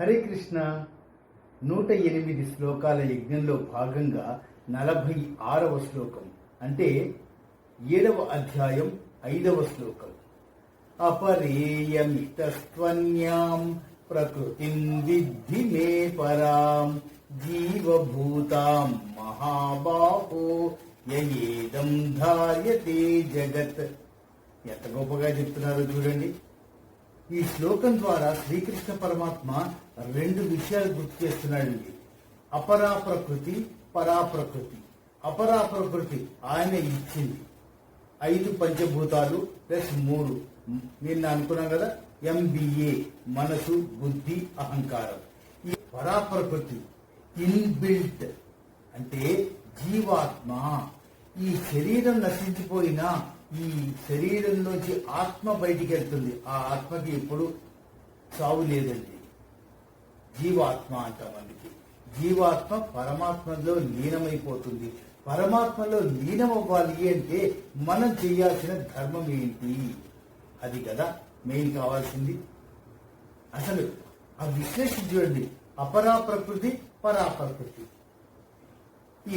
హరే కృష్ణ నూట ఎనిమిది శ్లోకాల యజ్ఞంలో భాగంగా నలభై ఆరవ శ్లోకం అంటే ఏడవ అధ్యాయం ఐదవ శ్లోకం. అపరేయమితస్త్వన్యాం ప్రకృతిం విద్ధి మే పరాం జీవభూతాం మహాబాహో యయేదం ధార్యతే జగత్. ఎంత గొప్పగా చెప్తున్నారో చూడండి. ఈ శ్లోకం ద్వారా శ్రీకృష్ణ పరమాత్మ రెండు విషయాలు గుర్తు చేస్తున్నాడండి. అపరా ప్రకృతి పరా ప్రకృతి అపరా ప్రకృతి ఆయన ఇచ్చింది. ఐదు పంచభూతాలు ప్లస్ మూడు. నిన్న అనుకున్నాం కదా? ఎంబీఏ మనసు బుద్ధి అహంకారం. ఈ పరా ప్రకృతి ఇన్బిల్ట్ అంటే జీవాత్మ. ఈ శరీరం నశించిపోయినా ఈ శరీరంలోంచి ఆత్మ బయటికి వెళ్తుంది. ఆ ఆత్మకి ఎప్పుడు చావు లేదండి. జీవాత్మ అంటాం అందుకే. జీవాత్మ పరమాత్మలో లీనమైపోతుంది. పరమాత్మలో లీనమవ్వాలి అంటే మనం చేయాల్సిన ధర్మం ఏంటి? అది కదా మెయిన్ కావాల్సింది. అసలు ఆ విశ్లేషణ చూడండి. అపరా ప్రకృతి పరా ప్రకృతి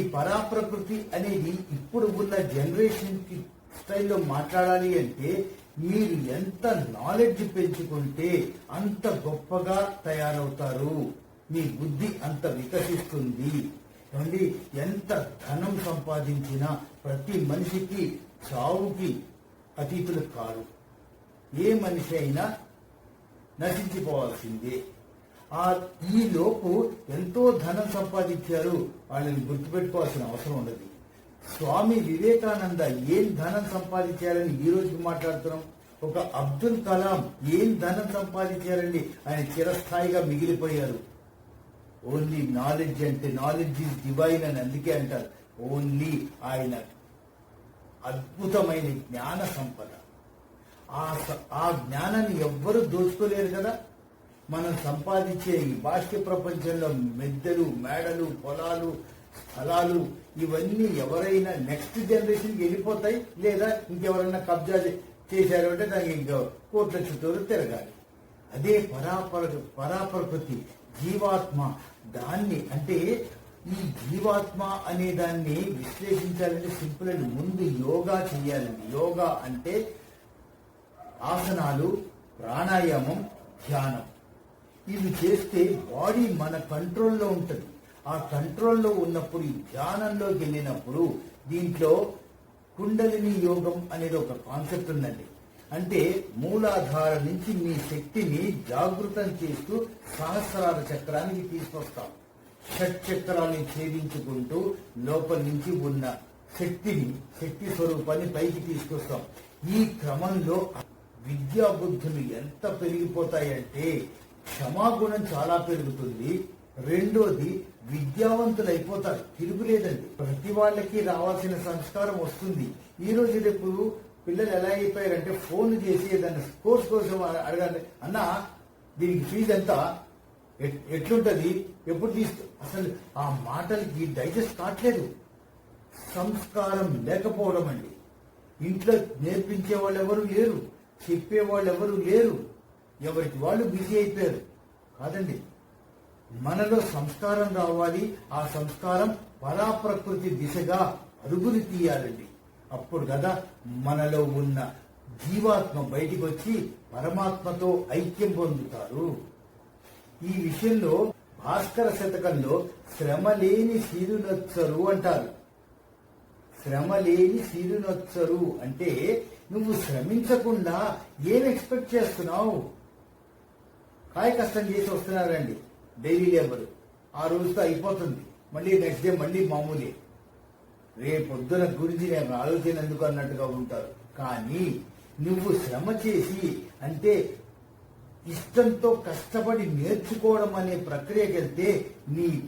ఈ పరాప్రకృతి అనేది ఇప్పుడు ఉన్న జనరేషన్కి స్టైల్లో మాట్లాడాలి అంటే మీరు ఎంత నాలెడ్జ్ పెంచుకుంటే అంత గొప్పగా తయారవుతారు. మీ బుద్ధి అంత వికసిస్తుంది. ఏమండి? ఎంత ధనం సంపాదించినా ప్రతి మనిషికి చావుకి అతీతులు కారు. ఏ మనిషి అయినా నశించిపోవాల్సిందే. ఆ ఈలోపు లోపు ఎంతో ధనం సంపాదించారు. వాళ్ళని గుర్తుపెట్టుకోవాల్సిన అవసరం ఉండదు. స్వామి వివేకానంద ఏం ధనం సంపాదించారని ఈ రోజు మాట్లాడుతున్నాం. ఒక అబ్దుల్ కలాం ఏం ధనం సంపాదించారండి? ఆయన చిరస్థాయిగా మిగిలిపోయారు. ఓన్లీ నాలెడ్జ్ అంటే నాలెడ్జ్ ఈజ్ డివైన్ అని అందుకే అంటారు. ఓన్లీ ఆయన అద్భుతమైన జ్ఞాన సంపద. ఆ స- ఆ జ్ఞానాన్ని ఎవ్వరూ దోచుకోలేరు కదా? మనం సంపాదించే ఈ బాహ్య ప్రపంచంలో మెద్దలు మేడలు పొలాలు స్థలాలు ఇవన్నీ ఎవరైనా నెక్స్ట్ జనరేషన్కి వెళ్ళిపోతాయి లేదా ఇంకెవరైనా కబ్జా చేశారు అంటే దానికి ఇంకా కోట్ల చుట్టూరు తిరగాలి. అదే పరాపర పరాప్రకృతి జీవాత్మ. దాన్ని అంటే ఈ జీవాత్మ అనే దాన్ని విశ్లేషించాలంటే సింపుల్ అండి ముందు యోగా చేయాలండి యోగా అంటే ఆసనాలు ప్రాణాయామం ధ్యానం. ఇవి చేస్తే బాడీ మన కంట్రోల్లో ఉంటుంది. ఆ కంట్రోల్లో ఉన్నప్పుడు ఈ ధ్యానంలోకి వెళ్ళినప్పుడు దీంట్లో కుండలిని యోగం అనేది ఒక కాన్సెప్ట్ ఉందండి. అంటే మూలాధార నుంచి మీ శక్తిని జాగృతం చేస్తూ సహస్రార చక్రానికి తీసుకొస్తాం. షట్ చక్రాన్ని ఛేదించుకుంటూ లోపల నుంచి ఉన్న శక్తిని శక్తి స్వరూపాన్ని పైకి తీసుకొస్తాం. ఈ క్రమంలో విద్యా బుద్ధులు ఎంత పెరిగిపోతాయంటే క్షమాగుణం చాలా పెరుగుతుంది. రెండోది విద్యావంతులు అయిపోతారు తిరుగులేదండి. ప్రతి వాళ్ళకి రావాల్సిన సంస్కారం వస్తుంది. ఈ రోజు రేపు పిల్లలు ఎలా అయిపోయారంటే ఫోన్ చేసి దాన్ని కోర్స్ కోసం అడగాలి. అన్నా దీనికి ఫీజు ఎంత? ఎట్లుంటది? ఎప్పుడు తీస్తూ అసలు ఆ మాటలకి డైజెస్ట్ కావట్లేదు. సంస్కారం లేకపోవడం అండి. ఇంట్లో నేర్పించే వాళ్ళు ఎవరు లేరు. చెప్పే వాళ్ళు ఎవరు లేరు. ఎవరికి వాళ్ళు బిజీ అయిపోయారు. కాదండి. మనలో సంస్కారం రావాలి ఆ సంస్కారం పరాప్రకృతి దిశగా అరుగులు తీయాలండి. అప్పుడు కదా మనలో ఉన్న జీవాత్మ బయటికి వచ్చి పరమాత్మతో ఐక్యం పొందుతారు. ఈ విషయంలో భాస్కర శతకంలో శ్రమ లేని సిరునొచ్చరు అంటారు. శ్రమ లేని సిరునొచ్చరు అంటే నువ్వు శ్రమించకుండా ఏం ఎక్స్పెక్ట్ చేస్తున్నావు? కాయ కష్టం చేసి వస్తున్నారండి. డైలీ లేబర్ ఆ రోజుతో అయిపోతుంది. మళ్ళీ నెక్స్ట్ డే మళ్ళీ మామూలే. రేపొద్దున గురించి నేను ఆలోచన ఎందుకు అన్నట్టుగా ఉంటారు. కానీ నువ్వు శ్రమ చేసి అంటే ఇష్టంతో కష్టపడి నేర్చుకోవడం అనే ప్రక్రియకి వెళ్తే నీ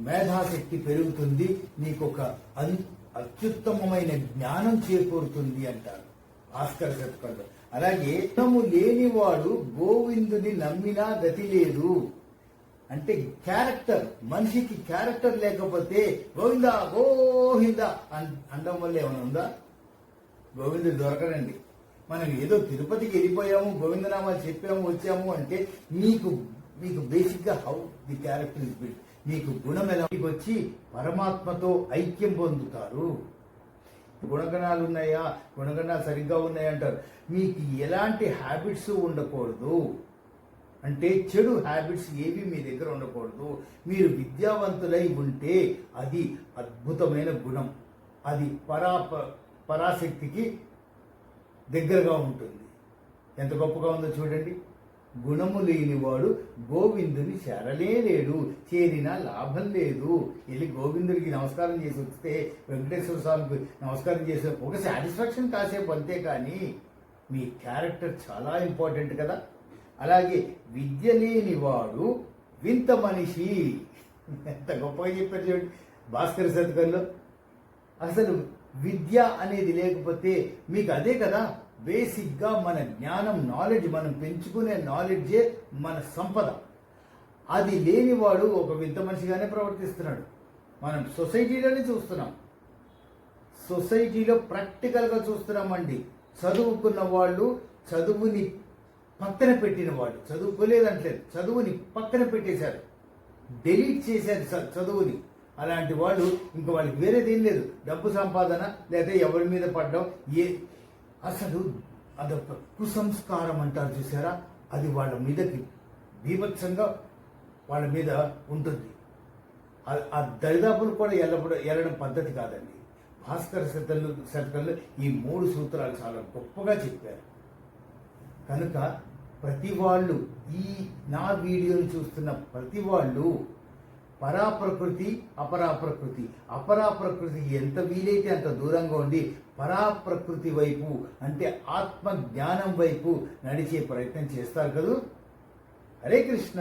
మేధాశక్తి పెరుగుతుంది నీకు ఒక అత్యుత్తమమైన జ్ఞానం చేకూరుతుంది అంటారు. ఆస్కర్ చెప్పుకుంటారు అలాగే తము లేనివాడు గోవిందుని నమ్మినా గతి లేదు. అంటే క్యారెక్టర్ మనిషికి క్యారెక్టర్ లేకపోతే గోవింద గోవింద అనడం వల్ల ఏమైనా ఉందా? గోవిందుడు దొరకడండి. మనం ఏదో తిరుపతికి వెళ్ళిపోయాము గోవిందనామాలు చెప్పాము వచ్చాము అంటే నీకు మీకు బేసిక్గా how the character is build మీకు గుణం ఎలా? మీకు వచ్చి పరమాత్మతో ఐక్యం పొందుతారు. గుణగణాలు ఉన్నాయా? గుణగణాలు సరిగ్గా ఉన్నాయా అంటారు మీకు ఎలాంటి హ్యాబిట్స్ ఉండకూడదు. అంటే చెడు హ్యాబిట్స్ ఏవి మీ దగ్గర ఉండకూడదు. మీరు విద్యావంతులై ఉంటే అది అద్భుతమైన గుణం. అది పరా పరాశక్తికి దగ్గరగా ఉంటుంది. ఎంత గొప్పగా ఉందో చూడండి. గుణము లేనివాడు గోవిందుని చేరలేలేడు. చేరినా లాభం లేదు. వెళ్ళి గోవిందుడికి నమస్కారం చేసి వస్తే వెంకటేశ్వర స్వామికి నమస్కారం చేసే ఒక సాటిస్ఫాక్షన్ కాసేపు అంతే కానీ మీ క్యారెక్టర్ చాలా ఇంపార్టెంట్ కదా. అలాగే విద్య లేనివాడు వింత మనిషి. ఎంత గొప్పగా చెప్పారు చూడండి భాస్కర్ శతకంలో. అసలు విద్య అనేది లేకపోతే మీకు అదే కదా బేసిక్గా మన జ్ఞానం నాలెడ్జ్ మనం పెంచుకునే నాలెడ్జే మన సంపద. అది లేనివాడు ఒక వింత మనిషిగానే ప్రవర్తిస్తున్నాడు. మనం సొసైటీలోనే చూస్తున్నాం. సొసైటీలో ప్రాక్టికల్గా చూస్తున్నామండి. చదువుకున్న వాళ్ళు చదువుని పక్కన పెట్టిన వాళ్ళు చదువుకోలేదంటలేదు. చదువుని పక్కన పెట్టేశారు. డెలీట్ చేశారు చదువుని. అలాంటి వాళ్ళు ఇంకా వాళ్ళకి వేరేది ఏం లేదు. డబ్బు సంపాదన లేదా ఎవరి మీద పడ్డం ఏ అసలు అదొక కుసంస్కారం అంటారు చూసారా? అది వాళ్ళ మీదకి బీభత్సంగా వాళ్ళ మీద ఉంటుంది. ఆ- దరిదాపులు కూడా ఎల్లప్పుడు ఎల్లడం పద్ధతి కాదండి. భాస్కర శతలు శతకంలో ఈ మూడు సూత్రాలు చాలా గొప్పగా చెప్పారు. కనుక ప్రతి వాళ్ళు ఈ నా వీడియోని చూస్తున్న ప్రతి వాళ్ళు పరాప్రకృతి అపరాప్రకృతి. అపరాప్రకృతి ఎంత వీలైతే అంత దూరంగా ఉండి పరాప్రకృతి వైపు అంటే ఆత్మ జ్ఞానం వైపు నడిచే ప్రయత్నం చేస్తారు కదూ? హరే కృష్ణ.